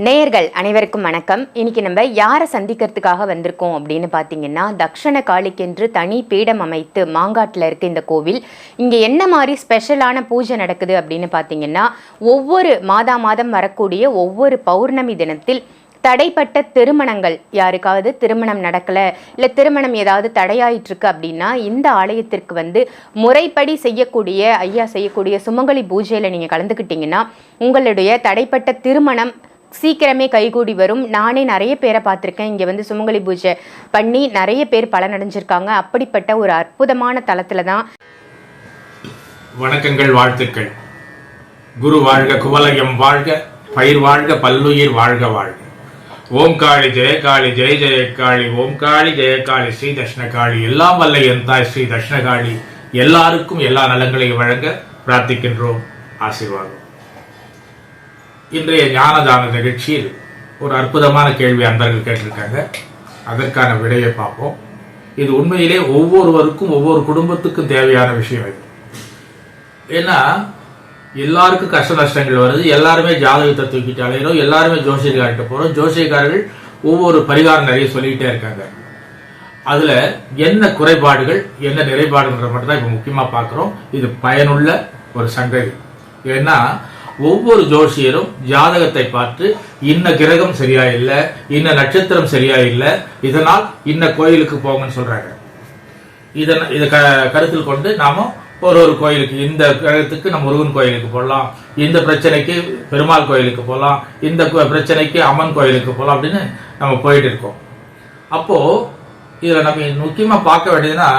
நேயர்கள் அனைவருக்கும் வணக்கம். இன்னைக்கு நம்ம யாரை சந்திக்கிறதுக்காக வந்திருக்கோம் அப்படின்னு பார்த்தீங்கன்னா தக்ஷண காளிக்கென்று தனி பீடம் அமைத்து மாங்காட்டில் இருக்க இந்த கோவில் இங்கே என்ன மாதிரி ஸ்பெஷலான பூஜை நடக்குது அப்படின்னு பார்த்தீங்கன்னா ஒவ்வொரு மாதா மாதம் வரக்கூடிய ஒவ்வொரு பௌர்ணமி தினத்தில் தடைப்பட்ட திருமணங்கள் யாருக்காவது திருமணம் நடக்கலை இல்லை திருமணம் ஏதாவது தடையாயிட்டிருக்கு அப்படின்னா இந்த ஆலயத்திற்கு வந்து முறைப்படி செய்யக்கூடிய ஐயா செய்யக்கூடிய சுமங்கலி பூஜையில் நீங்கள் கலந்துக்கிட்டிங்கன்னா உங்களுடைய தடைப்பட்ட திருமணம் சீக்கிரமே கைகூடி வரும். நானே நிறைய பேரை பார்த்துருக்கேன். இங்கே வந்து சுமங்கலி பூஜை பண்ணி நிறைய பேர் பலனடைஞ்சிருக்காங்க. அப்படிப்பட்ட ஒரு அற்புதமான தளத்தில் தான் வணக்கங்கள் வாழ்த்துக்கள். குரு வாழ்க குவலயம் வாழ்க பயிர் வாழ்க பல்லுயிர் வாழ்க வாழ்க. ஓம் காளி ஜெயகாளி ஜெய ஜெயகாளி ஓம் காளி ஜெயகாளி ஸ்ரீ தட்சிணகாளி எல்லாம் வல்ல என் தாய் ஸ்ரீ தட்சிணகாளி எல்லாருக்கும் எல்லா நலங்களையும் வழங்க பிரார்த்திக்கின்றோம். ஆசீர்வாதம். இன்றைய ஞானதான நிகழ்ச்சியில் ஒரு அற்புதமான கேள்வி அன்பர்கள் கேட்டிருக்காங்க. அதற்கான விடையை பார்ப்போம். இது உண்மையிலே ஒவ்வொருவருக்கும் ஒவ்வொரு குடும்பத்துக்கும் தேவையான விஷயம் இது. ஏன்னா எல்லாருக்கும் கஷ்ட நஷ்டங்கள் வருது. எல்லாருமே ஜாதகத்தை தூக்கிட்டு அலையிறோம். எல்லாருமே ஜோசியக்கார்கிட்ட போகிறோம் ஜோசியக்காரர்கள் ஒவ்வொரு பரிகாரம் நிறைய சொல்லிக்கிட்டே இருக்காங்க. அதில் என்ன குறைபாடுகள் என்ன நிறைபாடுன்ற மட்டும் தான் முக்கியமாக பார்க்குறோம். இது பயனுள்ள ஒரு சங்கதி. ஏன்னா ஒவ்வொரு ஜோசியரும் ஜாதகத்தை பார்த்து இன்ன கிரகம் சரியா இல்லை? இன்ன நட்சத்திரம் சரியா இல்லை? இதனால் இன்ன கோயிலுக்கு போங்கன்னு சொல்றாங்க. இதன் இதை க கருத்தில் கொண்டு நாம ஒரு ஒரு கோயிலுக்கு இந்த கிரகத்துக்கு நம்ம முருகன் கோயிலுக்கு போகலாம் இந்த பிரச்சனைக்கு பெருமாள் கோயிலுக்கு போகலாம் இந்த பிரச்சனைக்கு அம்மன் கோயிலுக்கு போகலாம் அப்படின்னு நம்ம போயிட்டு இருக்கோம். அப்போ இதில் நம்ம முக்கியமாக பார்க்க வேண்டியதுன்னா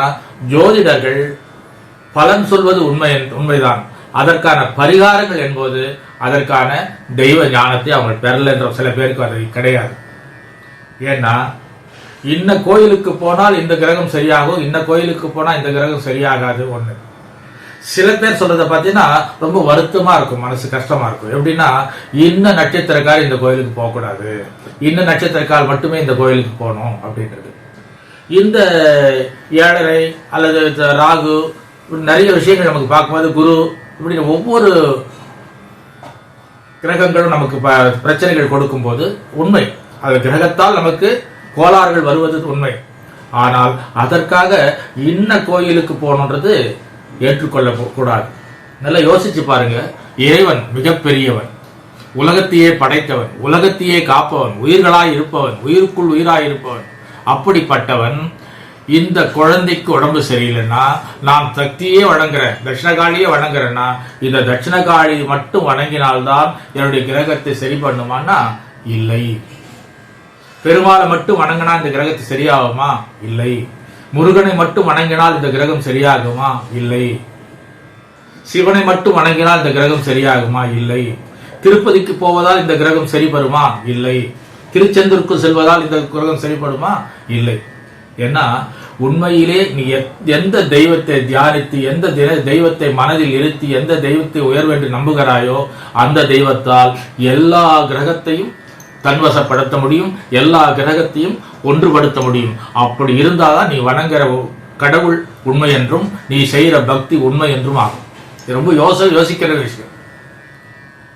ஜோதிடர்கள் பலன் சொல்வது உண்மை உண்மைதான். அதற்கான பரிகாரங்கள் என்பது அதற்கான தெய்வ ஞானத்தை அவங்க பெறல என்ற சில பேருக்கு அது கிடையாது. ஏன்னா இன்ன கோயிலுக்கு போனால் இந்த கிரகம் சரியாகும் இன்ன கோயிலுக்கு போனால் இந்த கிரகம் சரியாகாது ஒன்று சில பேர் சொல்றதை பார்த்தீங்கன்னா ரொம்ப வருத்தமா இருக்கும் மனசு கஷ்டமா இருக்கும். எப்படின்னா இன்ன நட்சத்திரக்கார் இந்த கோயிலுக்கு போகக்கூடாது. இன்ன நட்சத்திரக்கால் மட்டுமே இந்த கோயிலுக்கு போகணும் அப்படின்றது. இந்த ஏழரை அல்லது ராகு நிறைய விஷயங்கள் நமக்கு பார்க்கும்போது குரு இப்படி ஒவ்வொரு கிரகங்களும் நமக்கு ப- பிரச்சனைகள் கொடுக்கும்போது உண்மை. அது கிரகத்தால் நமக்கு கோளாறுகள் வருவது உண்மை. ஆனால் அதற்காக இன்ன கோயிலுக்கு போகணுன்றது ஏற்றுக்கொள்ள கூடாது நல்லா யோசிச்சு பாருங்க. இறைவன் மிகப்பெரியவன். உலகத்தையே படைத்தவன். உலகத்தையே காப்பவன். உயிர்களாய் இருப்பவன். உயிருக்குள் உயிராய் இருப்பவன். அப்படிப்பட்டவன் இந்த குழந்தைக்கு உடம்பு சரியில்லைன்னா நான் சக்தியே வணங்குறேன் தட்சிணகாளியே வணங்குறேன்னா இந்த தட்சிணகாளி மட்டும் வணங்கினால்தான் என்னுடைய கிரகத்தை சரி பண்ணுமான்னா இல்லை. பெருமாளை மட்டும் வணங்கினா இந்த கிரகத்தை சரியாகுமா? இல்லை. முருகனை மட்டும் வணங்கினால் இந்த கிரகம் சரியாகுமா? இல்லை. சிவனை மட்டும் வணங்கினால் இந்த கிரகம் சரியாகுமா? இல்லை. திருப்பதிக்கு போவதால் இந்த கிரகம் சரிபடுமா? இல்லை. திருச்செந்தூருக்கு செல்வதால் இந்த கிரகம் சரிபடுமா? இல்லை. ஏன்னா உண்மையிலே நீ எத்- எந்த தெய்வத்தை தியானித்து எந்த தெய்வத்தை மனதில் இருத்தி எந்த தெய்வத்தை உயர்வென்று நம்புகிறாயோ அந்த தெய்வத்தால் எல்லா கிரகத்தையும் தன்வசப்படுத்த முடியும் எல்லா கிரகத்தையும் ஒன்றுபடுத்த முடியும். அப்படி இருந்தால் தான் நீ வணங்குற கடவுள் உண்மை என்றும் நீ செய்கிற பக்தி உண்மை என்றும் ஆகும். இது ரொம்ப யோச யோசிக்கிற விஷயம்.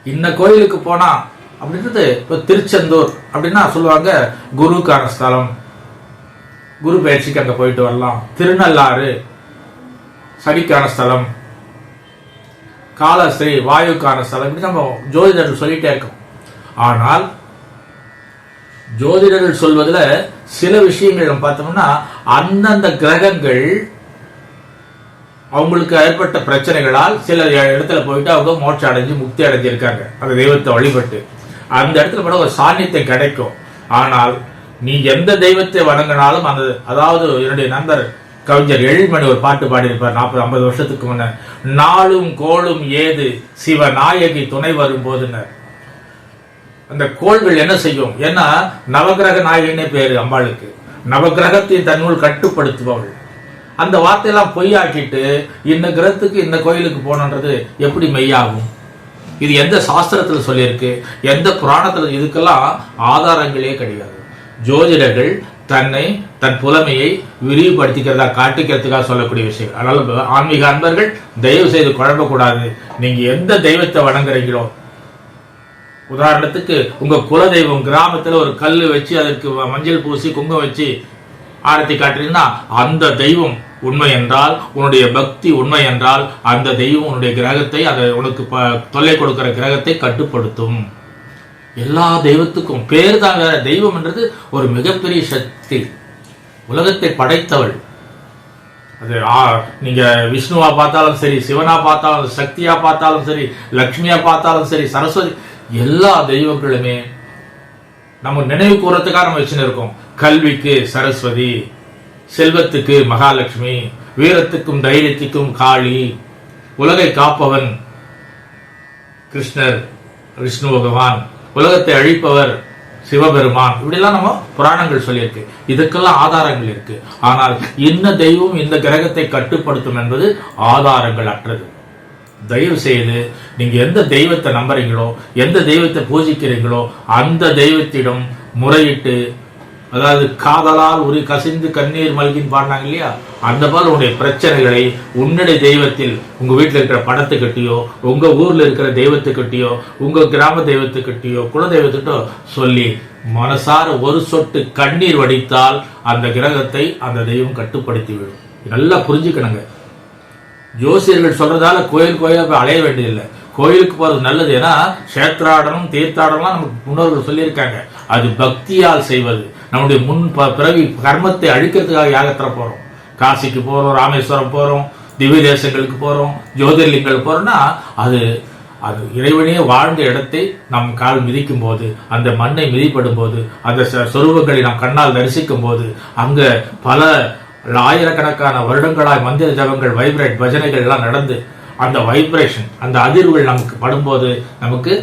இன்ன கோயிலுக்கு போனால் அப்படின்றது இப்போ திருச்செந்தூர் அப்படின்னா சொல்லுவாங்க குருக்கான ஸ்தலம். குரு பயிற்சிக்கு அங்கே போயிட்டு வரலாம். திருநள்ளாறு சனிக்கான ஸ்தலம் காலஸ்ரீ வாயுக்கான ஸ்தலம் இப்படி நம்ம ஜோதிடர்கள் சொல்லிட்டே இருக்கோம். ஆனால் ஜோதிடர்கள் சொல்வதில் சில விஷயங்கள் நம்ம பார்த்தோம்னா அந்தந்த கிரகங்கள் அவங்களுக்கு ஏற்பட்ட பிரச்சனைகளால் சில இடத்துல போயிட்டு அவங்க மோட்சம் அடைஞ்சு முக்தி அடைஞ்சிருக்காங்க. அந்த தெய்வத்தை வழிபட்டு. அந்த இடத்துல கூட ஒரு சாநித்தியம் கிடைக்கும். ஆனால் நீ எந்த தெய்வத்தை வணங்கினாலும் அந்த அதாவது என்னுடைய நண்பர் கவிஞர் எழில்மணி ஒரு பாட்டு பாடியிருப்பார் நாற்பது ஐம்பது வருஷத்துக்கு முன்ன. நாளும் கோளும் ஏது சிவ நாயகி துணை வரும் போதுனர் அந்த கோள்கள் என்ன செய்யும்? ஏன்னா நவகிரக நாயகினே பேரு அம்பாளுக்கு. நவகிரகத்தை தன்னுள் கட்டுப்படுத்துபவள். அந்த வார்த்தையெல்லாம் பொய்யாக்கிட்டு இந்த கிரகத்துக்கு இந்த கோயிலுக்கு போகணுன்றது எப்படி மெய்யாகும்? இது எந்த சாஸ்திரத்தில் சொல்லியிருக்கு? எந்த புராணத்தில் இதுக்கெல்லாம் ஆதாரங்களே கிடையாது. ஜோதிடர்கள் தன்னை தன் புலமையை விரிவுபடுத்திக்கிறதா காட்டிக்கிறதுக்காக சொல்லக்கூடிய விஷயம். அதனால ஆன்மீக அன்பர்கள் தயவு செய்து குழம்பக்கூடாது நீங்க எந்த தெய்வத்தை வணங்குறீங்களோ உதாரணத்துக்கு உங்க குலதெய்வம் கிராமத்துல ஒரு கல் வச்சு அதற்கு மஞ்சள் பூசி குங்குமம் வச்சு ஆரத்தி காட்டுறீங்கன்னா அந்த தெய்வம் உண்மை என்றால் உன்னுடைய பக்தி உண்மை என்றால் அந்த தெய்வம் உன்னுடைய கிரகத்தை அதை உனக்கு ப- தொல்லை கொடுக்கிற கிரகத்தை கட்டுப்படுத்தும். எல்லா தெய்வத்துக்கும் பேர் தான் வேற தெய்வம்ன்றது ஒரு மிகப்பெரிய சக்தி. உலகத்தை படைத்தவள். அது ஆ, நீங்க விஷ்ணுவா பார்த்தாலும் சரி சிவனா பார்த்தாலும் சக்தியா பார்த்தாலும் சரி லக்ஷ்மியா பார்த்தாலும் சரி சரஸ்வதி எல்லா தெய்வங்களுமே நம்ம நினைவு கூறத்துக்காக நம்ம வச்சுன்னு இருக்கோம். கல்விக்கு சரஸ்வதி செல்வத்துக்கு மகாலட்சுமி வீரத்துக்கும் தைரியத்துக்கும் காளி உலகை காப்பவன் கிருஷ்ணர் விஷ்ணு பகவான். உலகத்தை அழிப்பவர் சிவபெருமான். இப்படிலாம் நம்ம புராணங்கள் சொல்லியிருக்கு. இதுக்கெல்லாம் ஆதாரங்கள் இருக்கு. ஆனால் இந்த தெய்வம் இந்த கிரகத்தை கட்டுப்படுத்தும் என்பது ஆதாரங்கள் அற்றது. தயவு செய்து நீங்கள் எந்த தெய்வத்தை நம்புறீங்களோ எந்த தெய்வத்தை பூஜிக்கிறீங்களோ அந்த தெய்வத்திடம் முறையிட்டு அதாவது காதலால் உரி கசிந்து கண்ணீர் மல்கின்னு பாடினாங்க இல்லையா? அந்த மாதிரி உன்னுடைய பிரச்சனைகளை உன்னுடைய தெய்வத்தில் உங்க வீட்டில் இருக்கிற பணத்துக்கிட்டேயோ உங்க ஊர்ல இருக்கிற தெய்வத்துக்கிட்டயோ உங்க கிராம தெய்வத்துக்கிட்டயோ குல தெய்வத்துக்கிட்டோ சொல்லி மனசார ஒரு சொட்டு கண்ணீர் வடித்தால் அந்த கிரகத்தை அந்த தெய்வம் கட்டுப்படுத்திவிடும். நல்லா புரிஞ்சுக்கணுங்க. ஜோசியர்கள் சொல்றதால கோயில் கோயிலாக போய் அலைய வேண்டியதில்லை. கோயிலுக்கு போறது நல்லது. ஏன்னா கஷேத்ராடனம் தீர்த்தாடனம்லாம் நமக்கு முன்னோர்கள் சொல்லியிருக்காங்க. அது பக்தியால் செய்வது. நம்முடைய முன் ப- பிறவி கர்மத்தை அழிக்கிறதுக்காக யாகத்தில் போகிறோம் காசிக்கு போகிறோம் ராமேஸ்வரம் போகிறோம் திவ்ய தேசங்களுக்கு போகிறோம் ஜோதிர்லிங்கள் போகிறோம்னா அது அது இறைவனே வாழ்ந்த இடத்தை நம் கால் மிதிக்கும் போது அந்த மண்ணை மிதிப்படும் போது அந்த ச- நாம் கண்ணால் தரிசிக்கும் போது அங்கே பல ஆயிரக்கணக்கான வருடங்களாய் மந்திர ஜபங்கள் வைப்ரேட் பஜனைகள் எல்லாம் நடந்து அந்த வைப்ரேஷன் அந்த அதிர்வுகள் நமக்கு படும்போது நமக்கு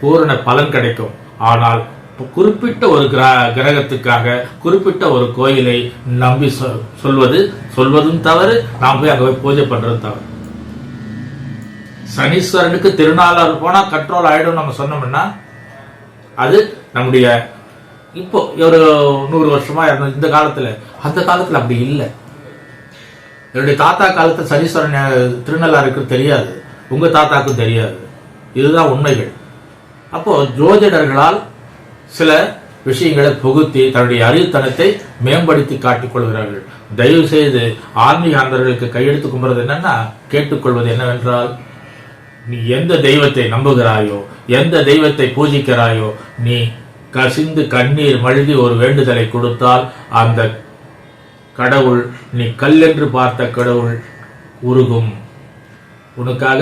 பூரண பலன் கிடைக்கும். ஆனால் குறிப்பிட்ட ஒரு கிரா கிரகத்துக்காக குறிப்பிட்ட ஒரு கோயிலை நம்பி சொ- சொல்வது சொல்வதும் தவறு நாம் போய் அங்கே போய் பூஜை பண்ணுறது தவறு. சனீஸ்வரனுக்கு திருநாளார் போனால் கண்ட்ரோல் ஆகிடும் நம்ம சொன்னோம்னா அது நம்முடைய இப்போ ஒரு நூறு வருஷமா இருந்த இந்த காலத்தில் அந்த காலத்தில் அப்படி இல்லை. என்னுடைய தாத்தா காலத்தில் சனீஸ்வரன் திருநள்ளாருக்கு தெரியாது. உங்கள் தாத்தாக்கும் தெரியாது. இதுதான் உண்மைகள். அப்போது ஜோதிடர்களால் சில விஷயங்களை புகுத்தி தன்னுடைய அறிவுத்தனத்தை மேம்படுத்தி காட்டிக் கொள்கிறார்கள். தயவு செய்து ஆன்மீக அந்தர்களுக்கு கையெழுத்து கும்புறது என்னன்னா கேட்டுக்கொள்வது என்னவென்றால் நீ எந்த தெய்வத்தை நம்புகிறாயோ எந்த தெய்வத்தை பூஜிக்கிறாயோ நீ கசிந்து கண்ணீர் மழுகி ஒரு வேண்டுதலை கொடுத்தால் அந்த கடவுள் நீ கல்லென்று பார்த்த கடவுள் உருகும். உனக்காக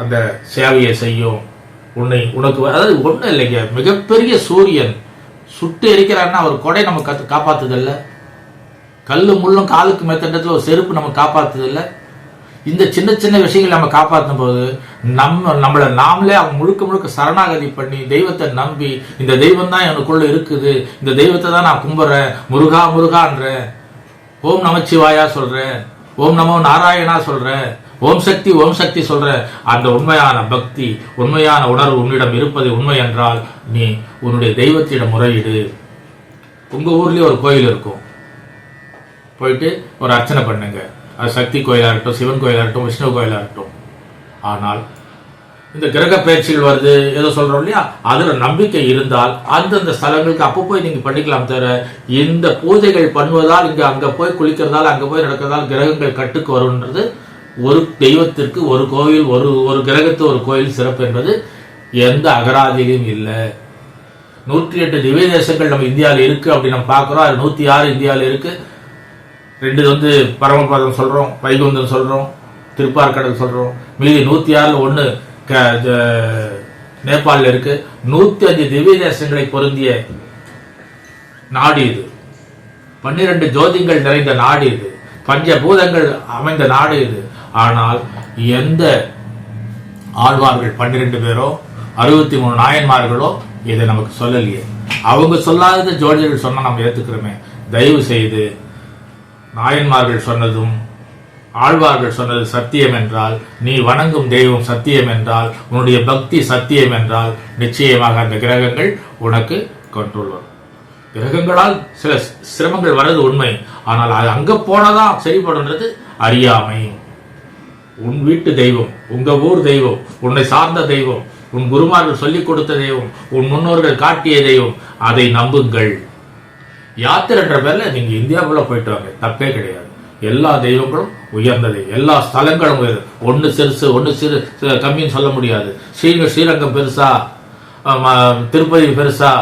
அந்த சேவையை செய்யும். உன்னை உனக்கு அதாவது ஒன்றும் இல்லைங்க. மிகப்பெரிய சூரியன் சுட்டு எரிக்கிறான்னா ஒரு கொடை நம்ம கற்று காப்பாத்துதில்ல. கல்லு முள்ளும் காலுக்கு மெத்தண்டத்தில் ஒரு செருப்பு நம்ம காப்பாத்துதில்ல. இந்த சின்ன சின்ன விஷயங்கள் நம்ம காப்பாற்றும் போது நம்ம நம்மளை நாமளே அவங்க முழுக்க முழுக்க சரணாகதி பண்ணி தெய்வத்தை நம்பி இந்த தெய்வம் தான் எனக்குள்ள இருக்குது. இந்த தெய்வத்தை தான் நான் கும்பிட்றேன் முருகா முருகான்றேன். ஓம் நமச்சிவாயா சொல்கிறேன் ஓம் நமோ நாராயணா சொல்கிறேன் ஓம் சக்தி ஓம் சக்தி சொல்ற அந்த உண்மையான பக்தி உண்மையான உணர்வு உன்னிடம் இருப்பது உண்மை என்றால் நீ உன்னுடைய தெய்வத்திடம் முறையிடு. உங்க ஊர்லயே ஒரு கோயில் இருக்கும். போயிட்டு ஒரு அர்ச்சனை பண்ணுங்க. அது சக்தி கோயிலாக இருக்கட்டும் சிவன் கோயிலாக இருக்கட்டும் விஷ்ணு கோயிலாக இருக்கட்டும். ஆனால் இந்த கிரக பயிற்சிகள் வருது ஏதோ சொல்கிறோம் இல்லையா? அதில் நம்பிக்கை இருந்தால் அந்தந்த ஸ்தலங்களுக்கு அப்போ போய் நீங்கள் பண்ணிக்கலாம் தவிர இந்த பூஜைகள் பண்ணுவதால் இங்கே அங்கே போய் குளிக்கிறதால் அங்கே போய் நடக்கிறதால் கிரகங்கள் கட்டுக்கு வரும்ன்றது ஒரு தெய்வத்திற்கு ஒரு கோயில் ஒரு ஒரு கிரகத்து ஒரு கோயில் சிறப்பு என்பது எந்த அகராதியிலும் இல்லை. நூற்றி எட்டு திவ்ய தேசங்கள் நம்ம இந்தியாவில் இருக்கு அப்படி நம்ம பார்க்குறோம். அது நூற்றி ஆறு இந்தியாவில் இருக்கு. ரெண்டு வந்து பரமபதம் சொல்கிறோம் வைகுந்தம் சொல்கிறோம் திருப்பார்கடல் சொல்கிறோம் மீதி நூற்றி ஆறில் ஒன்று க நேபாளில் இருக்கு. நூற்றி அஞ்சு திவ்ய தேசங்களை பொருந்திய நாடு இது. பன்னிரெண்டு ஜோதிங்கள் நிறைந்த நாடு இது. பஞ்ச பூதங்கள் அமைந்த நாடு இது. ஆனால் எந்த ஆழ்வார்கள் பன்னிரெண்டு பேரோ அறுபத்தி மூணு நாயன்மார்களோ இதை நமக்கு சொல்லலையே. அவங்க சொல்லாத ஜோதிடர்கள் சொன்ன நம்ம ஏற்றுக்கிறோமே தயவு செய்து நாயன்மார்கள் சொன்னதும் ஆழ்வார்கள் சொன்னது சத்தியம் என்றால் நீ வணங்கும் தெய்வம் சத்தியம் என்றால் உன்னுடைய பக்தி சத்தியம் என்றால் நிச்சயமாக அந்த கிரகங்கள் உனக்கு கண்ட்ரோல் வரும். கிரகங்களால் சில சிரமங்கள் வர்றது உண்மை. ஆனால் அது அங்கே போனதான் சரிப்படுன்றது அறியாமை. உன் வீட்டு தெய்வம் உங்க ஊர் தெய்வம் உன்னை சார்ந்த தெய்வம் உன் குருமார்கள் சொல்லிக் கொடுத்ததையும் உன் முன்னோர்கள் காட்டியதையும் அதை நம்புங்கள். யாத்திரைன்ற பேர்ல நீங்க இந்தியாவுக்குள்ள போயிட்டு வாங்க. தப்பே கிடையாது. எல்லா தெய்வங்களும் உயர்ந்தது. எல்லா ஸ்தலங்களும் உயர்ந்தது ஒன்னு சிறுசு ஒன்னு சிறு கம்மின்னு சொல்ல முடியாது. ஸ்ரீ ஸ்ரீரங்கம் பெருசா திருப்பதி பெருசா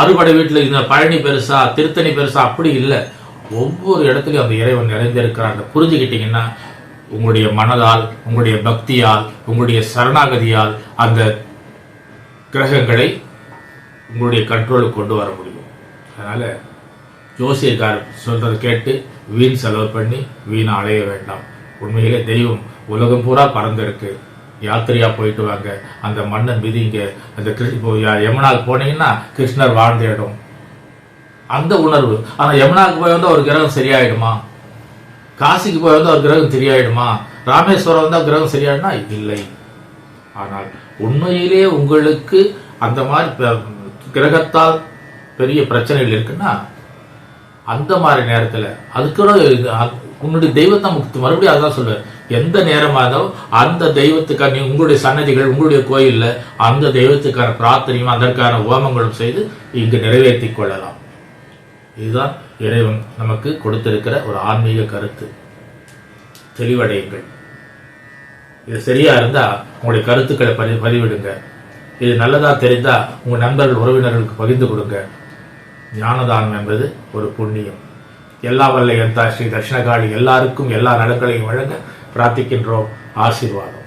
அறுபடை வீட்டில் இந்த பழனி பெருசா திருத்தணி பெருசா அப்படி இல்லை. ஒவ்வொரு இடத்துலையும் அந்த இறைவன் நிறைந்திருக்கிறான். புரிஞ்சுக்கிட்டீங்கன்னா உங்களுடைய மனதால் உங்களுடைய பக்தியால் உங்களுடைய சரணாகதியால் அந்த கிரகங்களை உங்களுடைய கண்ட்ரோலுக்கு கொண்டு வர முடியும். அதனால் ஜோசியக்கார் சொல்றதை கேட்டு வீண் செலவு பண்ணி வீண் அலைய வேண்டாம். உண்மையிலே தெய்வம் உலகம் பூரா பறந்துருக்கு. யாத்திரையாக போயிட்டு வாங்க. அந்த மண்ணை மிதிங்க அந்த கிருஷ்ண இப்போ யமுனாவுக்கு போனீங்கன்னா கிருஷ்ணர் வாழ்ந்த இடம். அந்த உணர்வு. ஆனால் யமுனாவுக்கு போய் வந்து ஒரு கிரகம் சரியாயிடுமா? காசிக்கு போய் வந்து ஒரு கிரகம் சரியாயிடுமா ராமேஸ்வரம் வந்தா கிரகம் சரியாயிடுமா? இல்லை. ஆனால் உண்மையிலே உங்களுக்கு அந்த மாதிரி கிரகத்தால் பெரிய பிரச்சனைகள் இருக்குன்னா அந்த மாதிரி நேரத்தில் அதுக்கூட உன்னுடைய தெய்வத்தை முக்தி மறுபடியும் அதான் சொல்லுவேன். எந்த நேரமாக இருந்தாலும் அந்த தெய்வத்துக்கான உங்களுடைய சன்னதிகள் உங்களுடைய கோயிலில் அந்த தெய்வத்துக்கான பிரார்த்தனையும் அதற்கான ஹோமங்களும் செய்து இங்கு நிறைவேற்றி கொள்ளலாம். இதுதான் இறைவன் நமக்கு கொடுத்திருக்கிற ஒரு ஆன்மீக கருத்து. தெளிவடையுங்கள். இது சரியா இருந்தா உங்களுடைய கருத்துக்களை பதி பதிவிடுங்க. இது நல்லதா தெரிந்தா உங்க நண்பர்கள் உறவினர்களுக்கு பகிர்ந்து கொடுங்க. ஞானதானம் என்பது ஒரு புண்ணியம். எல்லா வல்ல எந்தா ஸ்ரீ தட்சிணகாளி எல்லாருக்கும் எல்லா நலன்களையும் வழங்க பிரார்த்திக்கின்றோம். ஆசீர்வாதம்.